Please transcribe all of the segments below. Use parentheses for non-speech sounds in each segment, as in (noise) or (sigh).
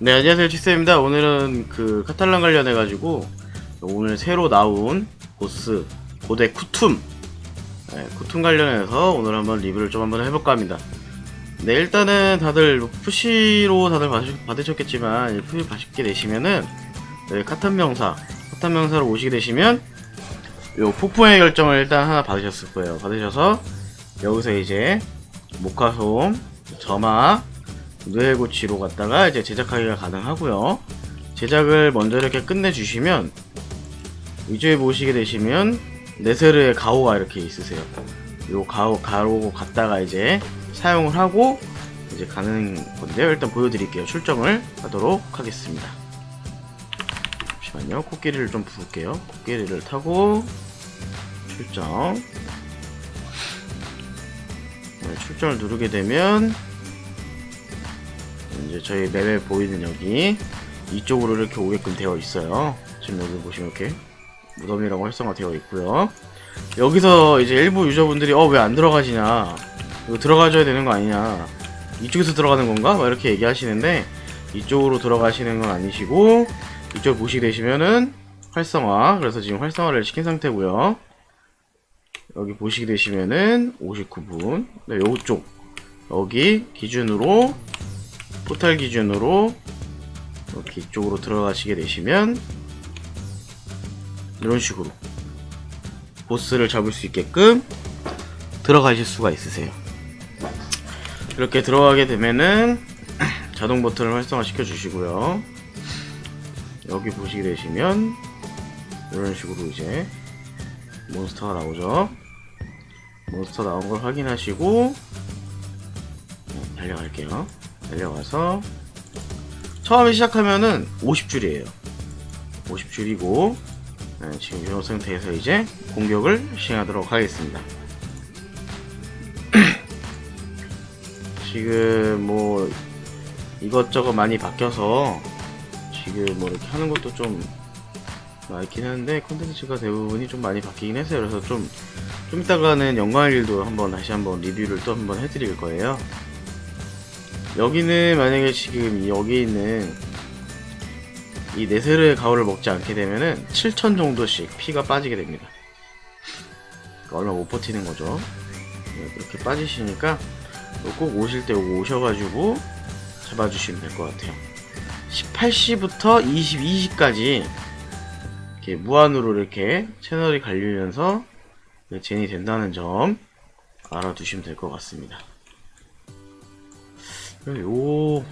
네, 안녕하세요. 치스입니다. 오늘은 그 카탈란 관련해가지고 오늘 새로 나온 보스 고대 쿠툼 네, 쿠툼 관련해서 오늘 한번 리뷰를 좀 한번 해볼까 합니다. 네, 일단은 다들 푸시로 다들 받으, 받으셨겠지만 푸시 받게 되시면은 네, 카탄 명사 카탄 명사로 오시게 되시면 요 폭풍의 결정을 일단 하나 받으셨을 거예요. 받으셔서 여기서 이제 모카솜 점화 뇌고치로 갔다가 이제 제작하기가 가능하고요. 제작을 먼저 이렇게 끝내주시면 위쪽에 보시게 되시면 네세르의 가오가 이렇게 있으세요. 요 가오 가로 갔다가 이제 사용을 하고 이제 가는 건데요. 일단 보여드릴게요. 출정을 하도록 하겠습니다. 잠시만요. 코끼리를 좀 부을게요. 코끼리를 타고 출정. 네, 출정을 누르게 되면 이제 저희 맵에 보이는 여기 이쪽으로 이렇게 오게끔 되어 있어요. 지금 여기 보시면 이렇게 무덤이라고 활성화되어 있고요. 여기서 이제 일부 유저분들이 어 왜 안 들어가지냐 이거 들어가줘야 되는 거 아니냐 이쪽에서 들어가는 건가? 막 이렇게 얘기하시는데 이쪽으로 들어가시는 건 아니시고 이쪽 보시게 되시면은 활성화 그래서 지금 활성화를 시킨 상태고요. 여기 보시게 되시면은 59분 네, 요쪽 여기 기준으로 포탈 기준으로 이렇게 이쪽으로 들어가시게 되시면 이런 식으로 보스를 잡을 수 있게끔 들어가실 수가 있으세요. 이렇게 들어가게 되면은 (clears throat) 자동 버튼을 활성화 시켜 주시고요. 여기 보시게 되시면 이런 식으로 이제 몬스터가 나오죠. 몬스터 나온 걸 확인하시고 네, 달려갈게요. 달려가서 처음에 시작하면은 50줄이에요. 50줄이고 네, 지금 이런 상태에서 이제 공격을 시행하도록 하겠습니다. (clears throat) 지금 뭐 이것저것 많이 바뀌어서 지금 뭐 이렇게 하는 것도 좀 많긴 한데 콘텐츠가 대부분이 좀 많이 바뀌긴 했어요. 그래서 좀, 좀 이따가는 영광의 일도 한번 다시 한번 리뷰를 또 한번 해드릴 거예요. 여기는 만약에 지금 이 여기 있는 이 네세르의 가오를 먹지 않게 되면은 7천 정도씩 피가 빠지게 됩니다. 그러니까 얼마 못 버티는 거죠. 네, 이렇게 빠지시니까 꼭 오실 때 오셔가지고 잡아주시면 될 것 같아요. 18시부터 22시까지 이렇게 무한으로 이렇게 채널이 갈리면서 젠이 된다는 점 알아두시면 될 것 같습니다. 요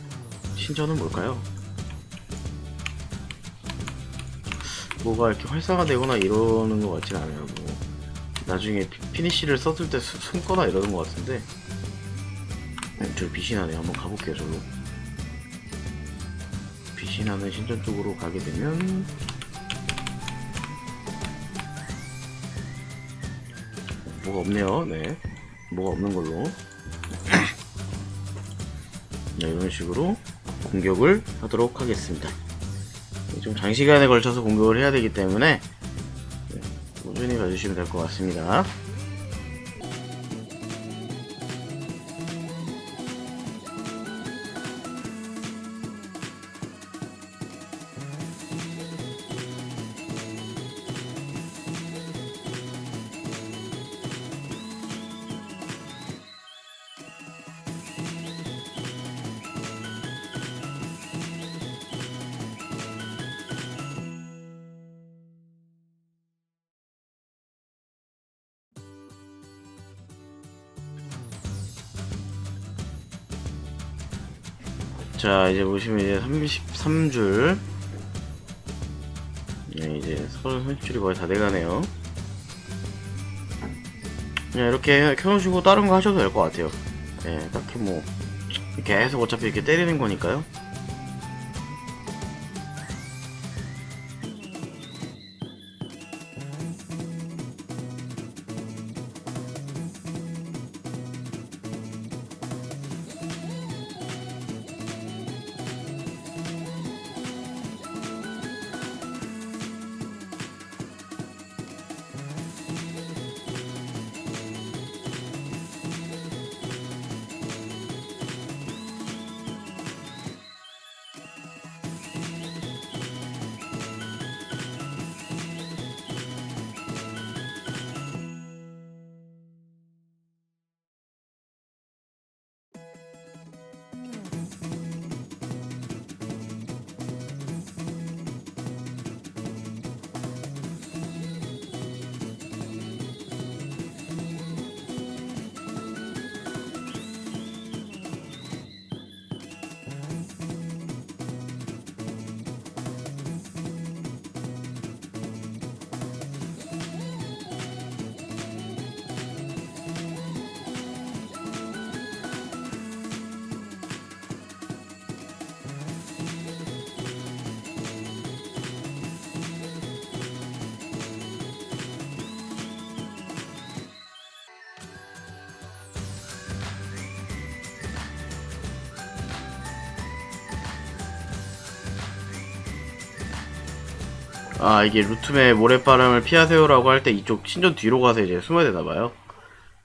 신전은 뭘까요? 뭐가 이렇게 활성화되거나 이러는 것 같진 않아요. 뭐 나중에 피- 피니쉬를 썼을 때 수- 숨거나 이러는 것 같은데 네, 저 빛이 나네요. 한번 가볼게요. 저로 빛이 나는 신전 쪽으로 가게 되면 뭐가 없네요. 네, 뭐가 없는 걸로. 네, 이런 식으로 공격을 하도록 하겠습니다. 좀 장시간에 걸쳐서 공격을 해야 되기 때문에 네, 꾸준히 봐주시면 될 것 같습니다. 자 이제 보시면 이제 33줄. 네 이제 30줄이 거의 다 돼가네요. 그냥 이렇게 켜놓으시고 다른 거 하셔도 될 것 같아요. 네 딱히 뭐 계속 어차피 이렇게 때리는 거니까요 아 이게 루툼의 모래바람을 피하세요라고 할 때 이쪽 신전 뒤로 가서 이제 숨어야 되나봐요.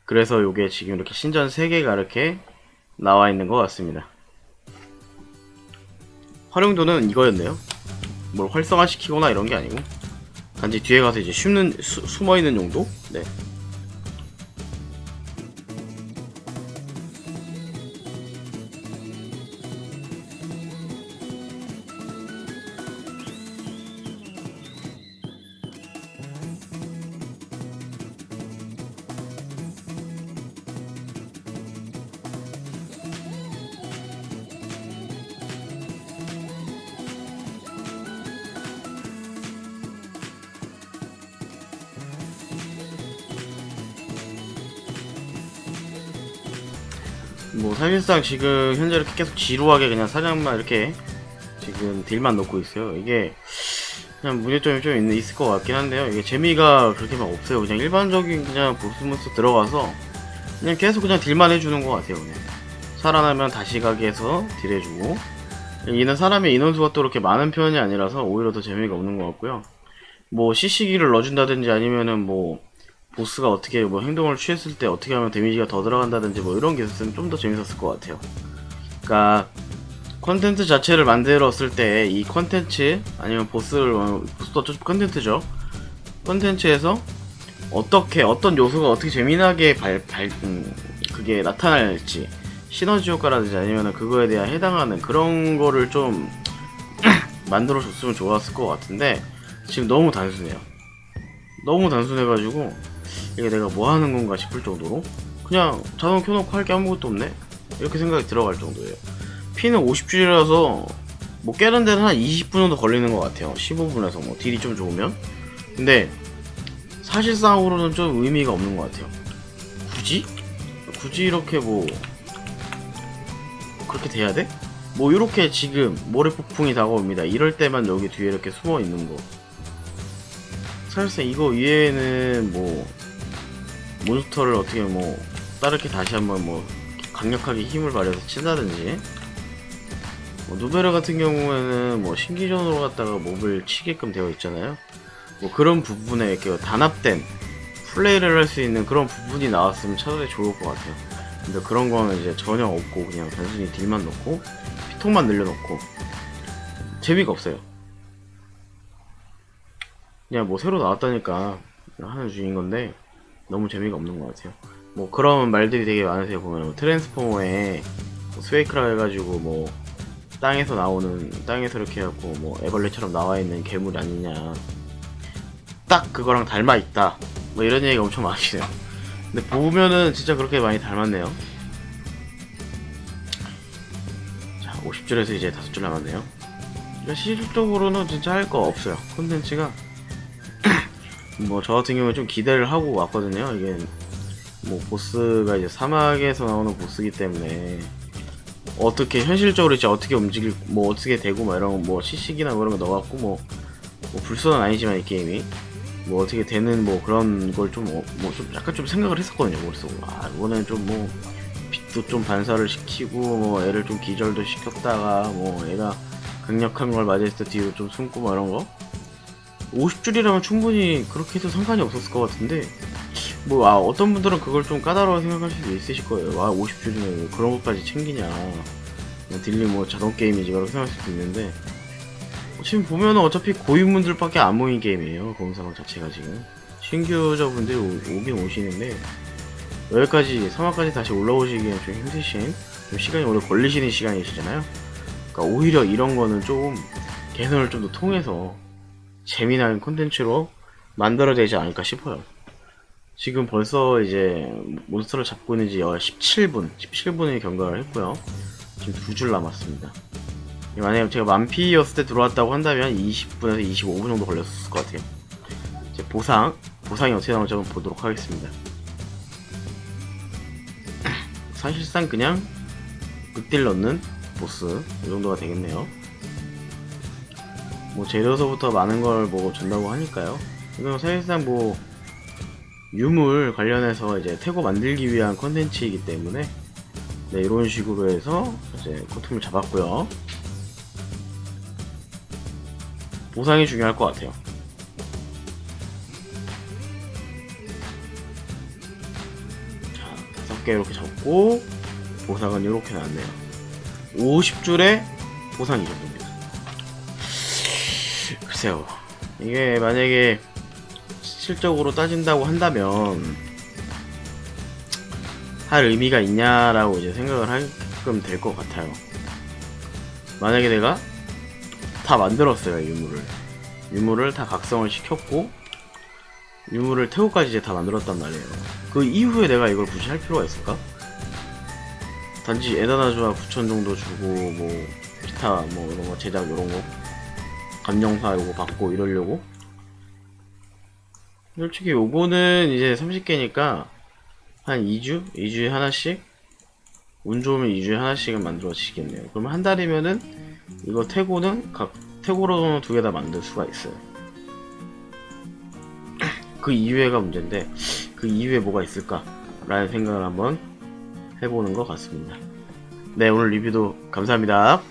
그래서 요게 지금 이렇게 신전 3개가 이렇게 나와 있는 것 같습니다. 활용도는 이거였네요. 뭘 활성화시키거나 이런 게 아니고. 단지 뒤에 가서 이제 숨는 수- 숨어있는 용도? 네 뭐 사실상 지금 현재 이렇게 계속 지루하게 그냥 사냥만 이렇게 지금 딜만 넣고 있어요. 이게 그냥 문제점이 좀 있, 있을 것 같긴 한데요. 이게 재미가 그렇게 막 없어요. 그냥 일반적인 그냥 보스모스 들어가서 그냥 계속 그냥 딜만 해주는 것 같아요. 그냥 살아나면 다시 가게 해서 딜해주고 이는 사람의 인원수가 또 그렇게 많은 편이 아니라서 오히려 더 재미가 없는 것 같고요. 뭐 CC기를 넣어준다든지 아니면은 뭐 보스가 어떻게 뭐 행동을 취했을 때 어떻게 하면 데미지가 더 들어간다든지 뭐 이런 게 있었으면 좀 더 재밌었을 것 같아요. 그러니까 컨텐츠 자체를 만들었을 때 이 컨텐츠 아니면 보스를 어, 보스도 어차피 컨텐츠죠. 컨텐츠에서 어떻게 어떤 요소가 어떻게 재미나게 발, 발 음, 그게 나타날지 시너지 효과라든지 아니면 그거에 대한 해당하는 그런 거를 좀 (clears throat) 만들어 줬으면 좋았을 것 같은데 지금 너무 단순해요. 너무 단순해가지고 이게 내가 뭐 하는 건가 싶을 정도로 그냥 자동 켜놓고 할 게 아무것도 없네? 이렇게 생각이 들어갈 정도예요. 피는 50줄이라서 뭐 깨는 데는 한 20분 정도 걸리는 것 같아요. 15분에서 뭐 딜이 좀 좋으면. 근데 사실상으로는 좀 의미가 없는 것 같아요. 굳이? 굳이 이렇게 뭐 그렇게 돼야 돼? 뭐 이렇게 지금 모래 폭풍이 다가옵니다. 이럴 때만 여기 뒤에 이렇게 숨어 있는 거. 사실상 이거 위에는 뭐 몬스터를 어떻게 뭐 다르게 다시 한번 뭐 강력하게 힘을 발휘해서 친다든지. 뭐 누베르 같은 경우에는 뭐 신기전으로 갖다가 몹을 치게끔 되어 있잖아요. 뭐 그런 부분에 이렇게 단합된 플레이를 할 수 있는 그런 부분이 나왔으면 차라리 좋을 것 같아요. 근데 그런 거는 이제 전혀 없고 그냥 단순히 딜만 넣고 피통만 늘려놓고 재미가 없어요. 그냥 뭐 새로 나왔다니까 하는 중인 건데 너무 재미가 없는 것 같아요. 뭐 그런 말들이 되게 많으세요. 보면 뭐 트랜스포머에 뭐 스웨이크라 해가지고 뭐 땅에서 나오는 땅에서 이렇게 해갖고 뭐 애벌레처럼 나와 있는 괴물이 아니냐. 딱 그거랑 닮아 있다. 뭐 이런 얘기가 엄청 많으시네요. 근데 보면은 진짜 그렇게 많이 닮았네요. 자, 50줄에서 이제 5줄 남았네요. 그러니까 실질적으로는 진짜 할 거 없어요. 콘텐츠가 뭐 저 같은 경우에 좀 기대를 하고 왔거든요. 이게 뭐 보스가 이제 사막에서 나오는 보스기 때문에 어떻게 현실적으로 이제 어떻게 움직일 뭐 어떻게 되고 막 이런 뭐 시식이나 뭐 이런 거 넣어갖고 뭐, 뭐 불소는 아니지만 이 게임이 뭐 어떻게 되는 뭐 그런 걸 좀 뭐좀 약간 좀 생각을 했었거든요 머릿속으로 아 이번엔 좀뭐 빛도 좀 반사를 시키고 뭐 애를 좀 기절도 시켰다가 뭐 애가 강력한 걸 맞이했을 때 뒤로 좀 숨고 뭐 이런 거 50줄이라면 충분히 그렇게 해도 상관이 없었을 것 같은데 뭐 아, 어떤 분들은 그걸 좀 까다로워 생각할 수도 있으실 거예요. 아 50줄이면 그런 것까지 챙기냐. 그냥 딜리 뭐 자동 게임이지 그렇게 생각할 수도 있는데 지금 보면은 어차피 고인분들밖에 안 모인 게임이에요. 검사방 자체가 지금 신규자분들이 오- 오긴 오시는데 여기까지 사막까지 다시 올라오시기엔 좀 힘드신 좀 시간이 오래 걸리시는 시간이시잖아요. 그러니까 오히려 이런 거는 좀 개선을 좀 더 통해서 재미난 콘텐츠로 만들어지지 않을까 싶어요. 지금 벌써 이제 몬스터를 잡고 있는 지 17분, 17분의 경과를 했고요. 지금 두 줄 남았습니다. 만약에 제가 만피였을 때 들어왔다고 한다면 20분에서 25분 정도 걸렸을 것 같아요. 이제 보상, 보상이 어떻게 나올지 한번 보도록 하겠습니다. (clears throat) 사실상 그냥 극딜 넣는 보스 이 정도가 되겠네요. 뭐 재료서부터 많은 걸 뭐 준다고 하니까요. 그래서 사실상 뭐 유물 관련해서 이제 태고 만들기 위한 컨텐츠이기 때문에 네, 이런 식으로 해서 이제 코트을 잡았고요. 보상이 중요할 것 같아요. 자, 다섯 개 이렇게 잡고 보상은 이렇게 나왔네요. 50줄에 보상이 적립니다. 글쎄요. 이게 만약에 실질적으로 따진다고 한다면 할 의미가 있냐라고 이제 생각을 하게끔 될 것 같아요. 만약에 내가 다 만들었어요 유물을. 유물을 다 각성을 시켰고 유물을 태고까지 이제 다 만들었단 말이에요. 그 이후에 내가 이걸 굳이 할 필요가 있을까? 단지 에다나주와 9천 정도 주고 뭐 기타 뭐 이런 거 제작 이런 거 감정사 요거 받고 이러려고 솔직히 요거는 이제 30개니까 한 2주? 2주에 하나씩? 운 좋으면 2주에 하나씩은 만들어지겠네요. 그러면 한 달이면은 이거 태고는 각 태고로는 두개 다 만들 수가 있어요. 그 이외가 문제인데 그 이외에 뭐가 있을까? 라는 생각을 한번 해보는 것 같습니다. 네, 오늘 리뷰도 감사합니다.